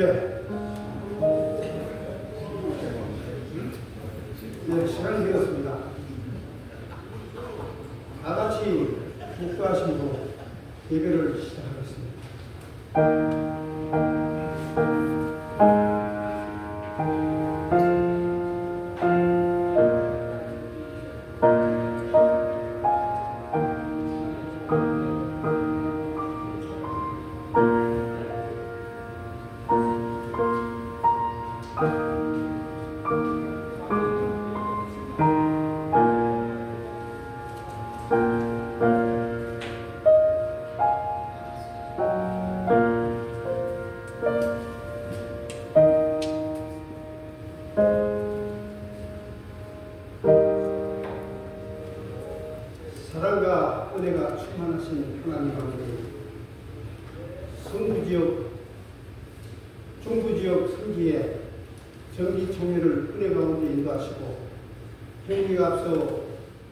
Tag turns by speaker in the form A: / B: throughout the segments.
A: 예. 사랑과 은혜가 충만하신 하나님 아버지 성부지역 중부지역 성지에 정기총회를 은혜 가운데 인도하시고 행위에 앞서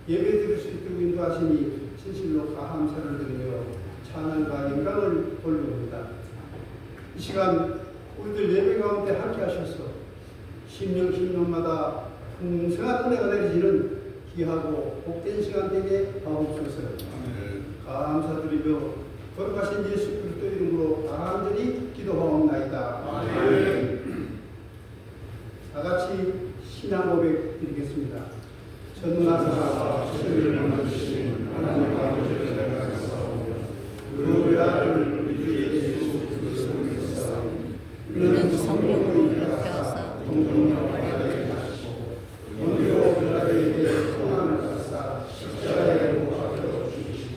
A: 예배 드릴 수 있도록 인도하시니 진실로 감사를 드리며 찬양과 영광을 돌립니다. 이 시간 우리들 예배 가운데 함께 하셔서 심령 심령마다 풍성한 은혜가 내리지는 귀하고 복된 시간 되게 하옵소서. 감사드리며 거룩하신 예수 그리스도 이름으로 간절히 기도하옵나이다. 다 같이 신앙 고백 드리겠습니다. 전능하사 주를 만드신 하나님 아버지를 생각하사오며 그 외아를 우리 예수 그리스도께서
B: 이는 성령으로 일으켜서
A: 동정하게 하시고 원리로 그들에게 소망을 가사 십자가에 못 박혀 주시고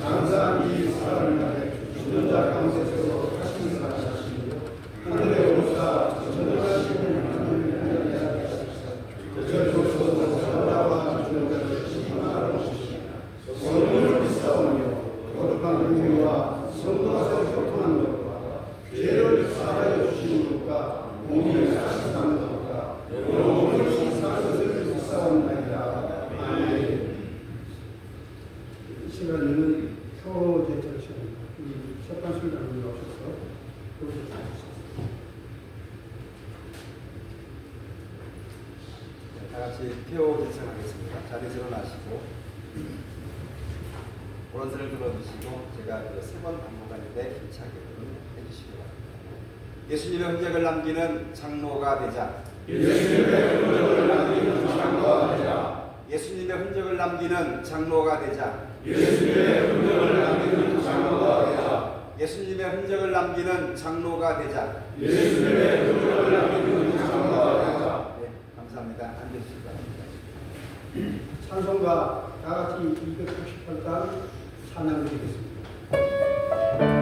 A: 감사한 이 사랑을 위해 죽는 자 가운데서 하신 사하시며 하늘에 오사 전능하신 하나님을 하나님 저주소서 사랑과 죽는 자를 희망하러 주시고 원리를 비싸우며 거룩한 공의와 성도가 교통하는 것과 죄를 사하여 주시는 것과 공의를 사시하는 것과 영혼을 신사하는 것을 비싸움나이다. 아멘. 이 시간에는 표제철 시간입니다. 우리 첫반 술장님 오셔서 표제철 시간.
C: 네, 다 같이 태호 대청하겠습니다. 자리에서 일어나시고 오른손을 들어주시고 세번 반복하는데 힘차게 해주시기 바랍니다. 예수님의 흔적을 남기는 장로가 되자. 예수님의 흔적을 남기는 장로가 되자. 예수님의 흔적을 남기는 장로가 되자. 예수님의 흔적을 남기는 장로가 되자. 예수님의 흔적을 남기는 장로가 되자. 예수님의 흔적을 남기는 장로가 되자. 네, 감사합니다. 앉으시기 바랍니다.
A: 찬송가 다 같이 298단 찬양 드리겠습니다.
D: 내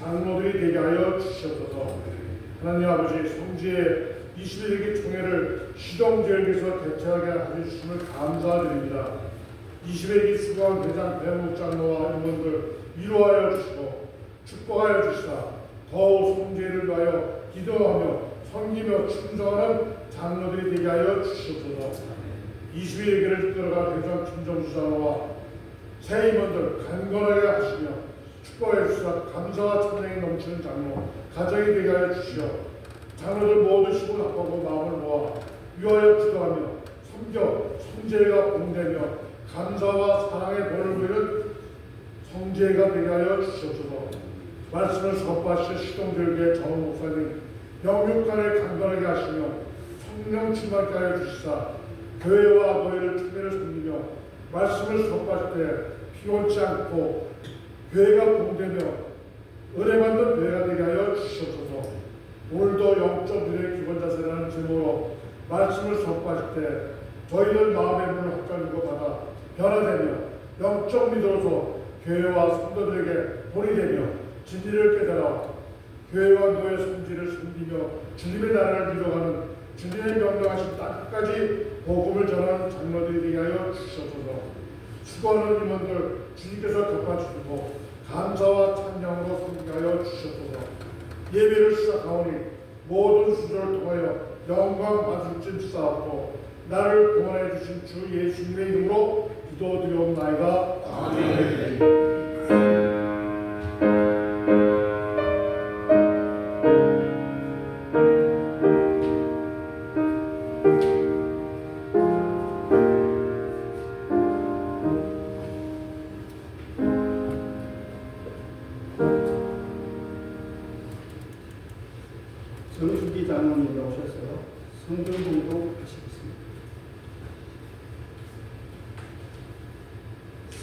D: 장로들이 되게 하여 주시옵소서. 하나님 아버지 성지의 21세기 총회를 시동지역에서 대처하게 해주심을 감사드립니다. 21세기 수고한 대장 대목장로와 임원들 위로하여 주시고 축복하여 주시사 더욱 성지를 위하여 기도하며 섬기며 충성하는 장로들이 되게 하여 주시옵소서. 21세기를 이끌어갈 대장 김정수 장로와 새 임원들 강건하게 하시며 축복해 주시사 감사와 찬양이 넘치는 장로 가정이 되게 하여 주시오. 장로들 모두 시고 나쁘고 마음을 모아 위하여 기도하며 섬겨 성제가 공되며 감사와 사랑의 본을 보이는 성제가 되게 하여 주시옵소서. 말씀을 섭하시 시동들게 정원 목사님 영육간을 강건하게 하시며 성령 충만케 하여 주시사 교회와 노예를 특별히 섬기며 말씀을 섭하실 때 피곤치 않고 교회가 공되며 은혜받는 교회가 되게 하여 주시옵소서. 오늘도 영적 미래의 기본 자세라는 제목으로 말씀을 선포하실 때 저희들 마음의 문을 확장하고 받아 변화되며 영적 믿음으로서 교회와 성도들에게 본이 되며 진리를 깨달아 교회와 노예 성지를 섬기며 주님의 나라를 이루어가는 주님의 명령하신 땅까지 복음을 전하는 장로들이 되게 하여 주시옵소서 수고하는 임원들 주님께서 갚아주시고 감사와 찬양으로 섬기게 하여 주시옵소서 예배를 시작하오니 모든 수조를 통하여 영광 받을 줄 쌓았고 나를 구원해 주신 주 예수님의 이름으로 기도드리옵나이다. 아멘.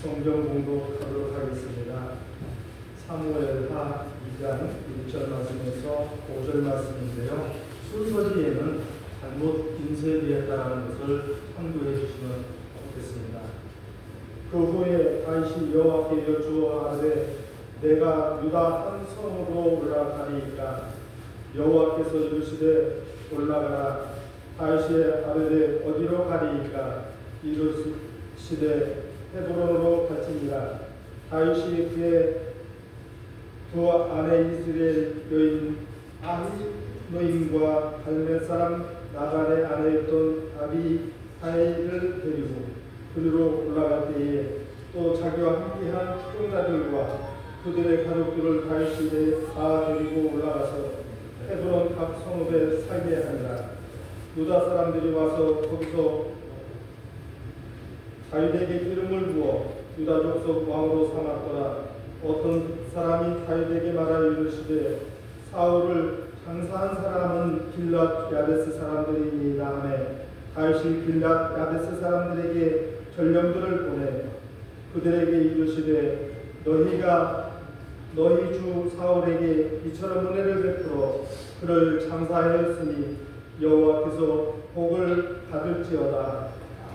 E: 성경 공독하도록 하겠습니다. 사무엘하 2장 1절 말씀에서 5절 말씀인데요. 순서지에는 잘못 인쇄되었다는 것을 참고해 주시면 좋겠습니다. 그 후에 다시 여호와께 여쭈어 하되 내가 유다 한 성으로 올라가리이까 여호와께서 이르시되 올라가라 다시에 아르되 어디로 가리이까 이르시되 헤브론으로 갈지니라 다윗이 그의 두 아내 이스라엘 여인 아히노임과 갈멜 사람 나갈의 아내였던 아비하일을 데리고 그리로 올라갈 때에 또 자기와 함께한 총자들과 그들의 가족들을 다윗이 다 데리고 올라가서 헤브론 각 성읍에 살게 하니라 유다 사람들이 와서 거기서 다윗에게 이름을 부어 유다 족속 왕으로 삼았더라 어떤 사람이 다윗에게 말하여 이르시되 사울을 장사한 사람은 길랏 야베스 사람들이니라 하매 다윗이 길랏 야베스 사람들에게 전령들을 보내 그들에게 이르시되 너희가 너희 주 사울에게 이처럼 은혜를 베풀어 그를 장사하였으니 여호와께서 복을 받을지어다.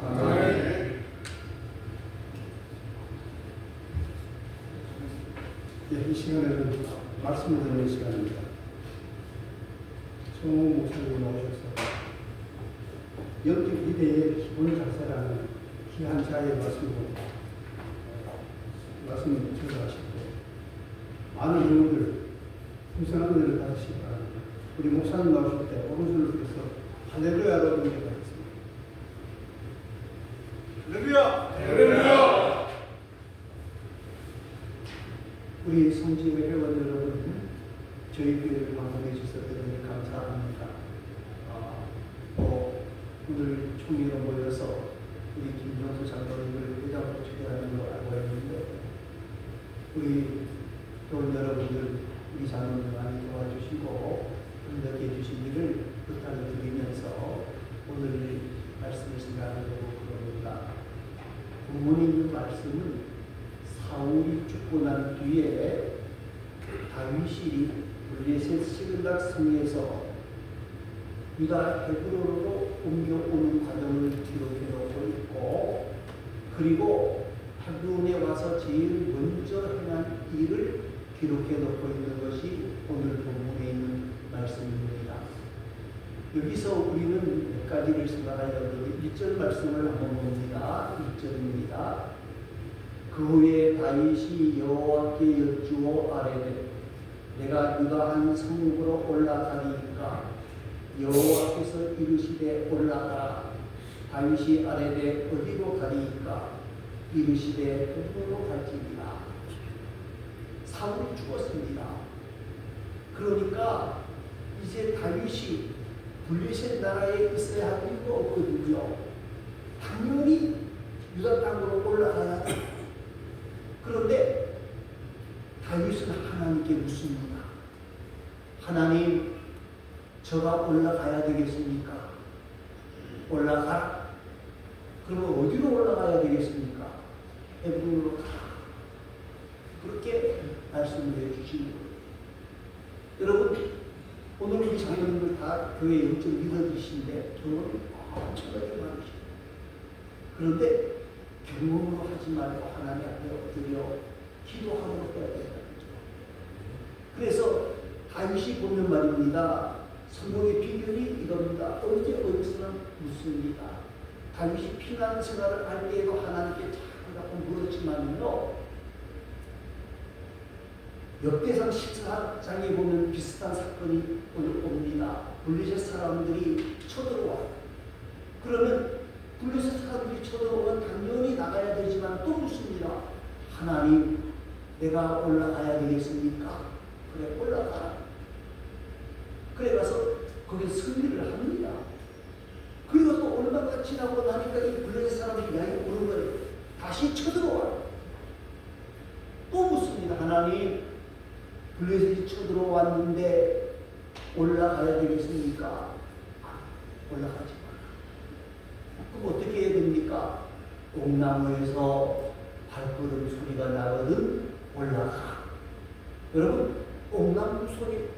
E: 아멘. 이 시간에는 말씀을 드리는 시간입니다. 송호 목사님 나오셔서 영적 기대의 기본 자세라는 귀한 자의 말씀으로 말씀을 전달하시고 많은 영혼들 풍성한 은혜를 받으시기 바랍니다. 우리 목사님 나오실 때 오른손을 들어서 할렐루야로 응답하겠습니다.
F: 할렐루야!
E: 우리 성지의 회원 여러분, 저희 교회를 방문해 주셔서 대단히 감사합니다. 어,
F: 오늘 총회로 모여서 우리 김정수 장로님을 회장으로 초대하는 걸 알고 있는데 우리 또 여러분들 우리 장로님 많이 도와주시고 협력해 주신 일을 부탁을 드리면서 오늘 말씀을 생각하려고 그럽니다. 부모님 말씀은 사울이 죽고 난 뒤에 다윗이 블레셋 시글락 성에서 유다 헤브론으로 옮겨오는 과정을 기록해 놓고 있고 그리고 헤브론에 와서 제일 먼저 행한 일을 기록해 놓고 있는 것이 오늘 본문에 있는 말씀입니다. 여기서 우리는 몇 가지를 생각하려고 1절 말씀을 한번 봅니다. 1절입니다. 그 후에 다윗이 여호와께 여쭈어 아뢰되 내가 유다 한 성읍으로 올라가니까 여호와께서 이르시되 올라가라 다윗이 아뢰되 어디로 가리이까 이르시되 동으로 갈지니라 사울이 죽었습니다. 그러니까 이제 다윗이 블레셋 나라에 있어야 할 이유가 없거든요. 당연히 유다 땅으로 올라가야 돼. 그런데 다윗은 하나님께 묻습니다. 하나님, 저가 올라가야 되겠습니까? 올라가라. 그러면 어디로 올라가야 되겠습니까? 가라. 그렇게 말씀을 해주신 거예요. 여러분, 오늘 우리 장로님들 다 교회 영적 리더이신데 경험이 엄청나게 많으시고 그런데 경험으로 하지 말고 하나님 앞에 엎드려 기도함으로 해야 된다. 그래서 다윗이 보면 말입니다. 성경의 비결이 이겁니다. 언제 어디서는 묻습니다. 다윗이 피난 생활을 할 때에도 하나님께 자꾸 물었지만요. 역대상 14장에 보면 비슷한 사건이 오늘 옵니다. 블리셋 사람들이 쳐들어와. 그러면 블리셋 사람들이 쳐들어오면 당연히 나가야 되지만 또 묻습니다. 하나님, 내가 올라가야 되겠습니까? 그래, 올라가라. 그래 가서 거기서 승리를 합니다. 그리고 또 얼마가 지나고 나니까 이 블레셋 사람들이 야이 오는 거예요. 다시 쳐들어와. 또 묻습니다. 하나님, 블레셋이 쳐들어왔는데 올라가야 되겠습니까? 아, 올라가지 마. 그럼 어떻게 해야 됩니까? 옥나무에서 발걸음 소리가 나거든 올라가. 여러분, 옥나무 소리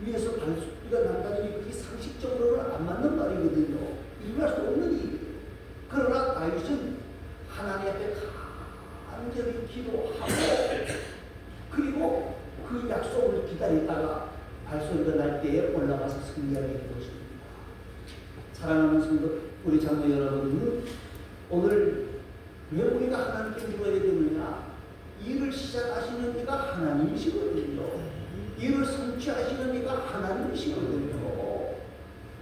F: 위에서 발소리가 난다는 게 그게 상식적으로는 안 맞는 말이거든요. 일어날 수 없는 일이에요. 그러나 다윗은 하나님 앞에 간절히 기도하고 그리고 그 약속을 기다리다가 발소리가 날 때에 승리하게 된 것입니다. 사랑하는 성도 우리 장로 여러분 오늘 왜 우리가 하나님께 물어야 되느냐 일을 시작하시는 이가 하나님이시거든요. 일을 성취하시는 이가 하나님이시거든요.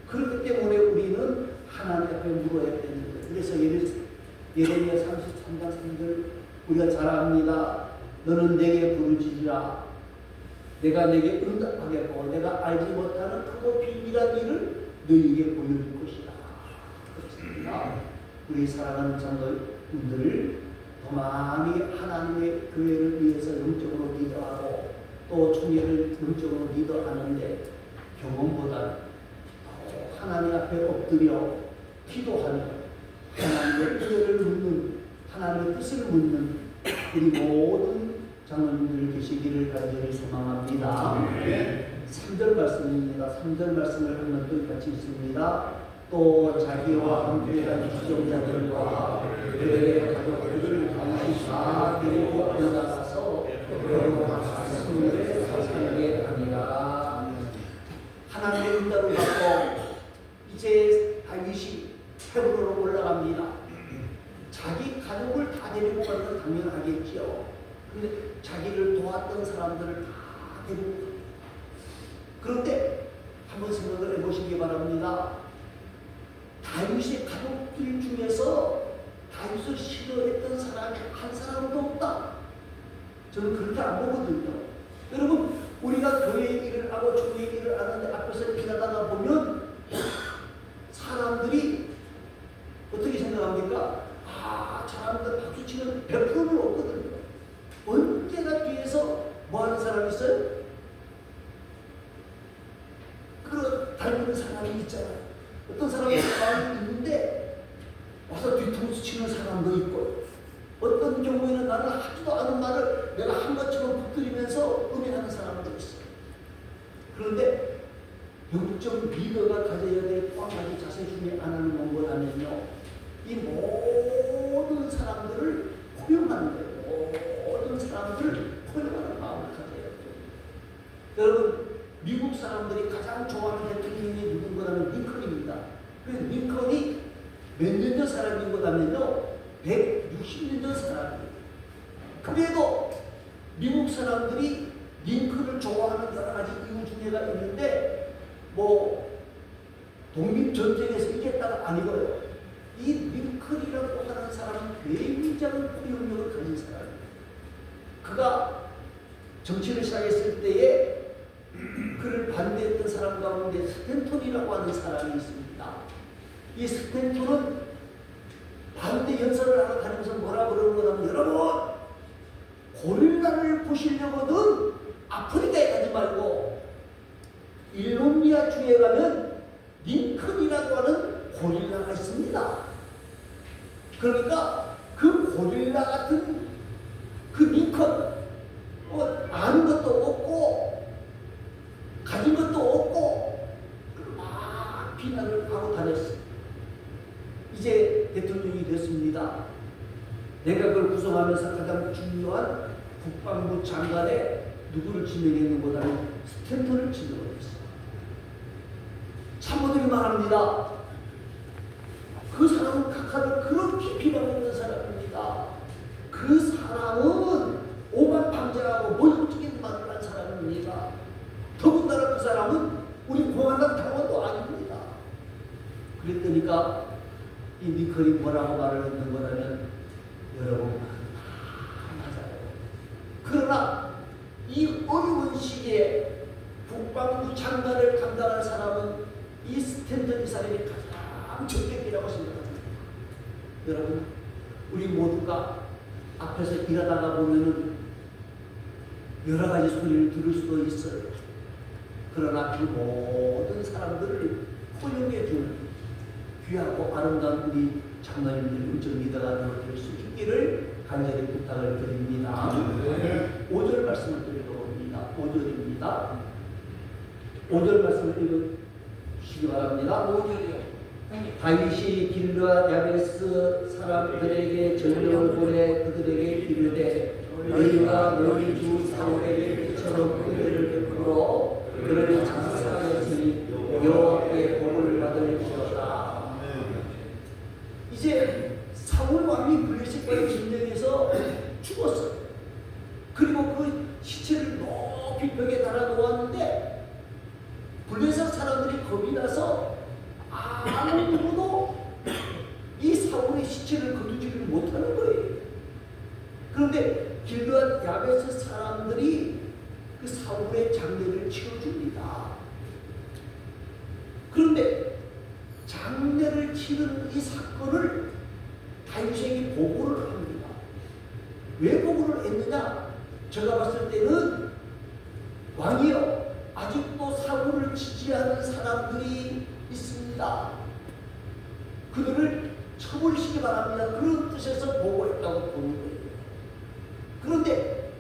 F: 그렇기 때문에 우리는 하나님 앞에 물어야 되는 거예요. 그래서 예레- 예레미야 33장 3절 우리가 잘 압니다. 너는 내게 부르짖으라. 내가 내게 응답하겠고 내가 알지 못하는 크고 비밀한 일을 너희에게 보여줄 것이다. 그렇습니다. 우리 사랑하는 장로님들 더 많이 하나님의 교회를 위해서 영적으로 리더하고 또 총회를 영적으로 리더하는데 경험보다 하나님 앞에 엎드려 기도하며 하나님의 뜻을 묻는 하나님의 뜻을 묻는 우리 모든 장로님들 계시기를 간절히 소망합니다. 3절 말씀입니다. 3절 말씀을 한번 또 같이 있습니다. 또 자기와 함께한 지정자들과 그들의 가족들을 반드시 다 데리고 올라가서 그로 승리를 살게 하니라. 하나님의 응답을 받고 이제 다윗이 헤브론으로 올라갑니다. 자기 가족을 다 데리고 가는 건 당연하겠죠. 근데 자기를 도왔던 사람들을 다 데리고 그런데 한번 생각을 해보시기 바랍니다. 다윗의 가족들 중에서 다윗을 싫어했던 사람이 한 사람도 없다. 저는 그렇게 안 보거든요. 여러분 우리가 교회 일을 하고 주의 일을 하는데 앞에서 일하다가 보면 사람들이 어떻게 생각합니까? 아, 사람들 박수치는 100%는 없거든. 봤어요? 그런 닮은 사람이 있잖아요. 어떤 사람이 마음이 있는데 와서 뒤통수 치는 사람도 있고 어떤 경우에는 나는 하지도 않은 말을 내가 한 것처럼 붙들이면서 음해하는 사람도 있어요. 그런데 영적 리더가 가져야 될한 가지 자세 중에 하나는 뭔가하면요. 이 모든 사람들을 포용하는 거예요. 모든 사람들을 포용하는. 여러분, 미국 사람들이 가장 좋아하는 대통령이 누군가라면 링컨입니다. 그래서 링컨이 몇 년 전 사람인 거라면요. 160년 전 사람이에요. 그래도 미국 사람들이 링컨을 좋아하는 여러 가지 이유 중에가 있는데 뭐 독립전쟁에서 이겼다가 아니고요. 이 링컨이라고 하는 사람은 굉장한 포용력을 가진 사람이에요. 그가 정치를 시작했을 때에 그를 반대했던 사람 가운데 스탠톤이라고 하는 사람이 있습니다. 이 스탠톤은 반대 연설을 하러 다니면서 뭐라 그러는 거냐면 여러분 고릴라를 보시려거든 아프리카에 가지 말고 일로미아 주에 가면 링컨이라고 하는 고릴라가 있습니다. 그러니까 그 고릴라 같은 그 링컨 뭐 아는 것도 없고 가진 것도 없고 막 비난을 하고 다녔어요. 이제 대통령이 됐습니다. 내각을 구성하면서 가장 중요한 국방부 장관에 누구를 지명했는보다는 스탠턴을 지명했어요. 참모들이 말합니다. 그 사람은 각하를 그렇게 비방했는 사람입니다. 그 사람은 오만방자하고 몰뚝적인 말을 한 사람입니다. 더군다나 그 사람은 우리 공화당 당원도 아닙니다. 그랬더니까 이 니컬이 뭐라고 말을 했는 거라면 여러분 맞아요. 그러나 이 어려운 시기에 국방부 장관을 감당할 사람은 이 스탠턴 이 사람이 가장 적격이라고 생각합니다. 여러분 우리 모두가 앞에서 일하다가 보면은 여러 가지 소리를 들을 수도 있어요. 그러나 그 모든 사람들을 포용해 주는 귀하고 아름다운 우리 장로님들 음정 리더가 될수 있기를 간절히 부탁을 드립니다. 5절 말씀을 드리려고 합니다. 5절입니다. 5절 말씀을 읽어주시기 바랍니다. 5절이요. 다윗이 길르와 야베스 사람들에게 전령을 보내 그들에게 이르되 너희가 너희 주 사울에게 이처럼 은혜를 베풀어 그를 장사하였으니 여호와께 복을 받으리시다. 이제 사울 왕이 블레셋과의 전쟁에서 죽었어요. 그리고 그 시체를 높이 벽에 달아 놓았는데 블레셋 사람들이 겁이 나서 아무 누구도 이 사울의 시체를 거두지를 못하는 거예요. 그런데 길르앗 야베스 사람들이 그 사울의 장례를 치러줍니다. 그런데 장례를 치르는 이 사건을 다윗에게 보고를 합니다. 왜 보고를 했느냐? 제가 봤을 때는 왕이요 아직도 사고를 지지하는 사람들이 있습니다. 그들을 처벌시기 바랍니다. 그런 뜻에서 보고했다고 보는 거예요. 그런데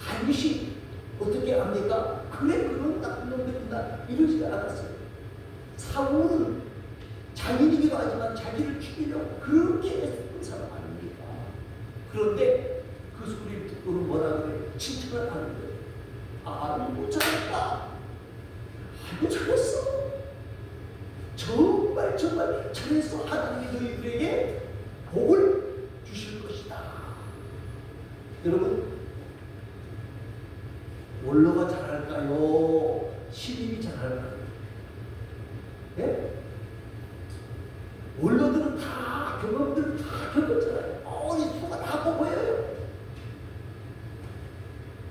F: 다윗이 어떻게 합니까? 그래 그런 나쁜 놈들이다 이러지 않았어요. 사울은 자기이기도 하지만 자기를 죽이려고 그렇게 했던 사람 아닙니까? 그런데 그 소리를 듣고는 뭐라 그래? 칭찬을 하는 거예요. 아, 못 잘했다. 아주 잘했어. 정말 정말 잘했어. 하나님이 너희들에게 복을 주실 것이다. 여러분, 원로가 잘할까요? 신임이 잘할까요? 예? 원로들은 다 경험들 다 겪었잖아요. 어, 이 수가 다 보여요.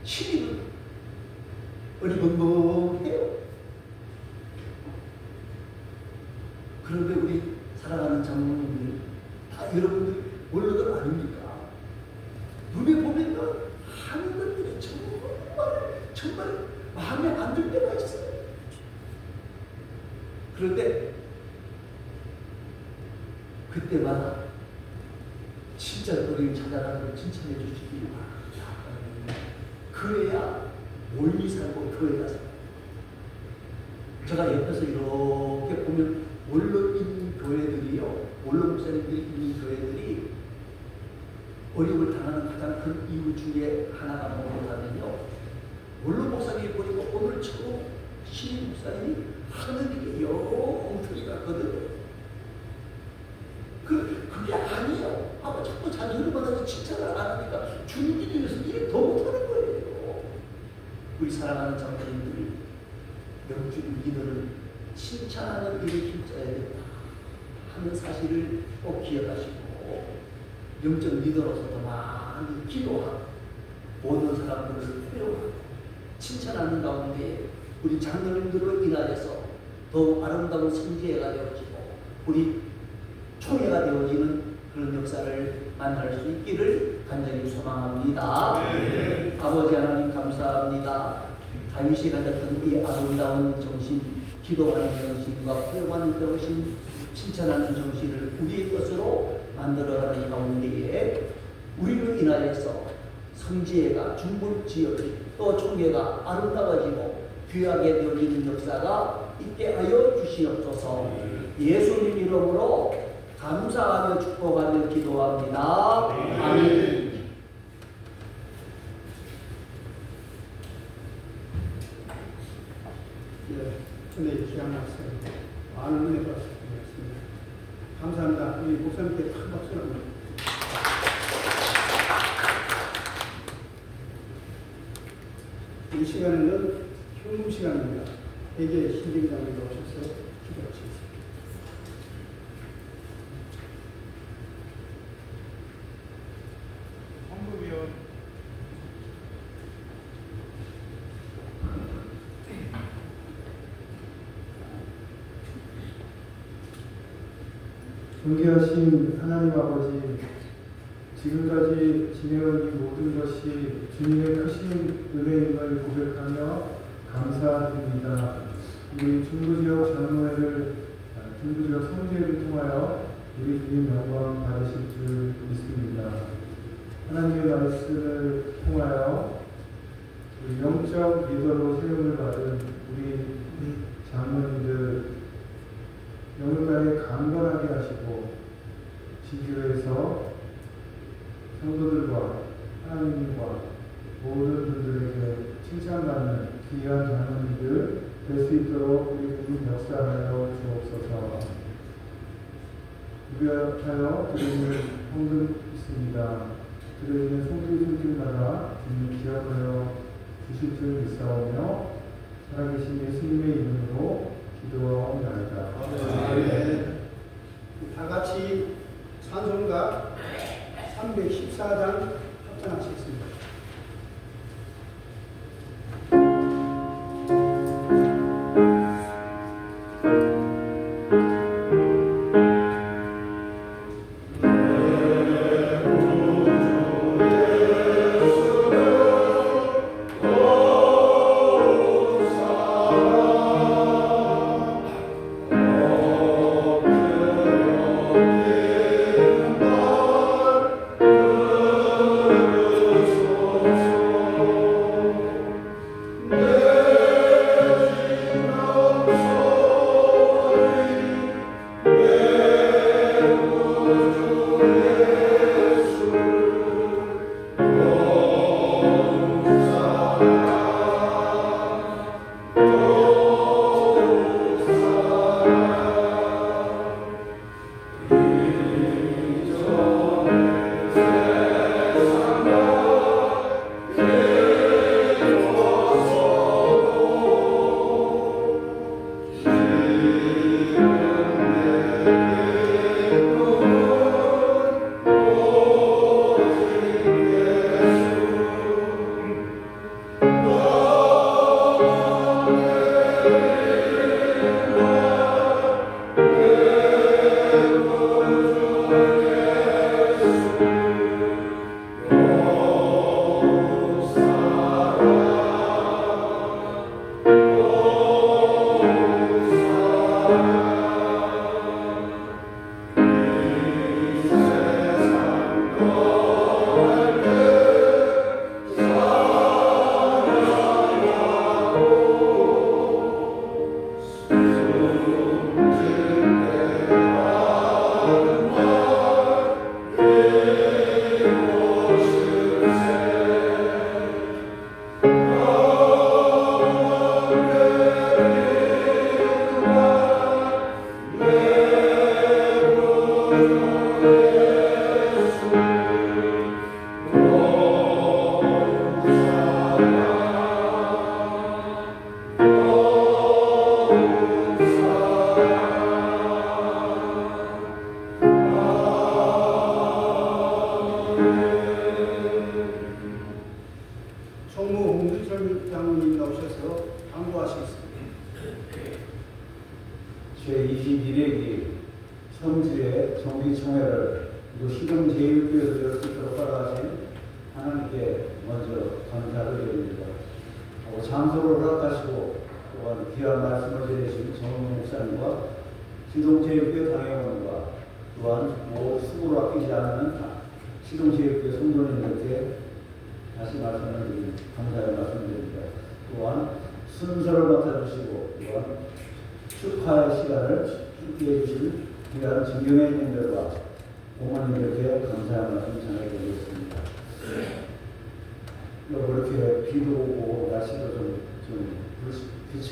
F: 신임은 어리벙벙해요. 그런데 우리 사랑하는 장로님들 다 여러분들 원로들 아닙니까? 눈에 보면 하는 것들이 정말 정말 마음에 안 들 때가 있어요. 그런데 그때마다 진짜 우리 찾아가서 칭찬해 주시기 바랍니다. 그래야 멀리 살고 교회 가서 제가 옆에서 이렇게 보면 원로 있는 교회들이요, 원로 목사님들이 있는 교회들이 어려움을 당하는 가장 큰 이유 중에 하나가 뭐냐면요. 원로 목사님이 보니까 오늘 처음 신임 목사님이 여러 엉터리 같거든요. 그, 그게 아니에요. 아마 자꾸 잔소리 받아서 칭찬을 안 하니까 주님이 위해서 일을 더 못하는 거예요. 사랑하는 장로님들이 영주님 리더를 칭찬하는 일을 힘써야 된다 하는 사실을 꼭 기억하시고 영적 리더로서 더 많이 기도하고 모든 사람들을 회용하고 칭찬하는 가운데 우리 장로님들로 인하여서 더 아름다운 성지회가 되어지고 우리 총회가 되어지는 그런 역사를 만날 수 있기를 간절히 소망합니다. 아버지 하나님 감사합니다. 다윗이 가졌던 이 아름다운 정신, 기도하는 정신과 회개하는 정신, 칭찬하는 정신을 우리의 것으로 만들어가는 가운데에 우리를 인하여서 성지회가 중부 지역이 또 총회가 아름다워지고 귀하게 되어지는 역사가 있게 하여 주시옵소서. 예수님 이름으로 감사하며 축복하며 기도합니다. 아멘.
G: 예, 은혜 귀한 말씀, 많은 은혜 받으셨습니다. 감사합니다. 우리 목사님께 큰 박수를 한번. 이 시간에는 효금 시간입니다. 대개 신경장으로 오셔서 기도하시겠습니다.
H: 헌금위원
G: 존귀하신 하나님 아버지, 지금까지 진행한 이 모든 것이 주님의 크신 은혜임을 고백하며 감사드립니다. 우리 중부지역 장로회를, 아, 중부지역 성지회를 통하여 우리 주님 영광 받으실 줄 믿습니다. 하나님의 말씀을 통하여 우리 영적 리더로 세움을 받은 우리 장로님들 영혼간에 강건하게 하시고 지교에서 성도들과 하나님과 모든 분들에게 칭찬받는 귀한 장로님들 될 수 있도록 우리 부분 역사 하여 주옵소서. 유별하여 드리는 헌금 있습니다. 드리는 손길 손길마다 주님 기억하여 주실 줄 믿사오며 살아계신 예수님의 이름으로 기도하옵나이다. 아멘. 다 같이 찬송가 314장 합창하시겠습니다.
I: 진경회님들과 부모님들께 감사의 말씀 전해드리겠습니다. 이렇게 비도 오고 날씨도 좀, 좀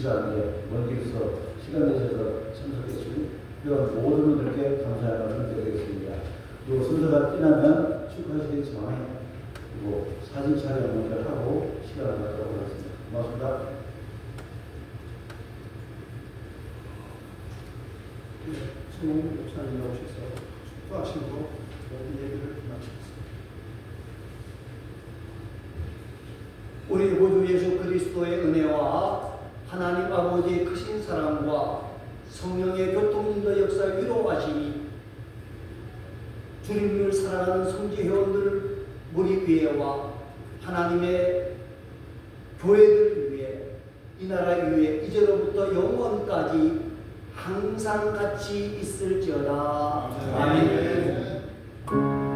I: 않는데 먼 길에서 시간 내셔서 참석해 주신 이런 모든 분들께 감사의 말씀 드리겠습니다. 또 순서가 끝나면 축하하시기 전에 그리고 사진 촬영을 하고 시간을 갖도록 하겠습니다. 고맙습니다.
A: 성공 목사님 나오셔서 축도하시고 모든 예배를 마치겠습니다.
F: 우리 구주 예수 그리스도의 은혜와 하나님 아버지의 크신 사랑과 성령의 교통인도 역사 위로하심이 주님을 사랑하는 성지 회원들 우리 위에와 하나님의 교회들 위해 이 나라 위에 이제로부터 항상 같이 있을지어다. 아멘.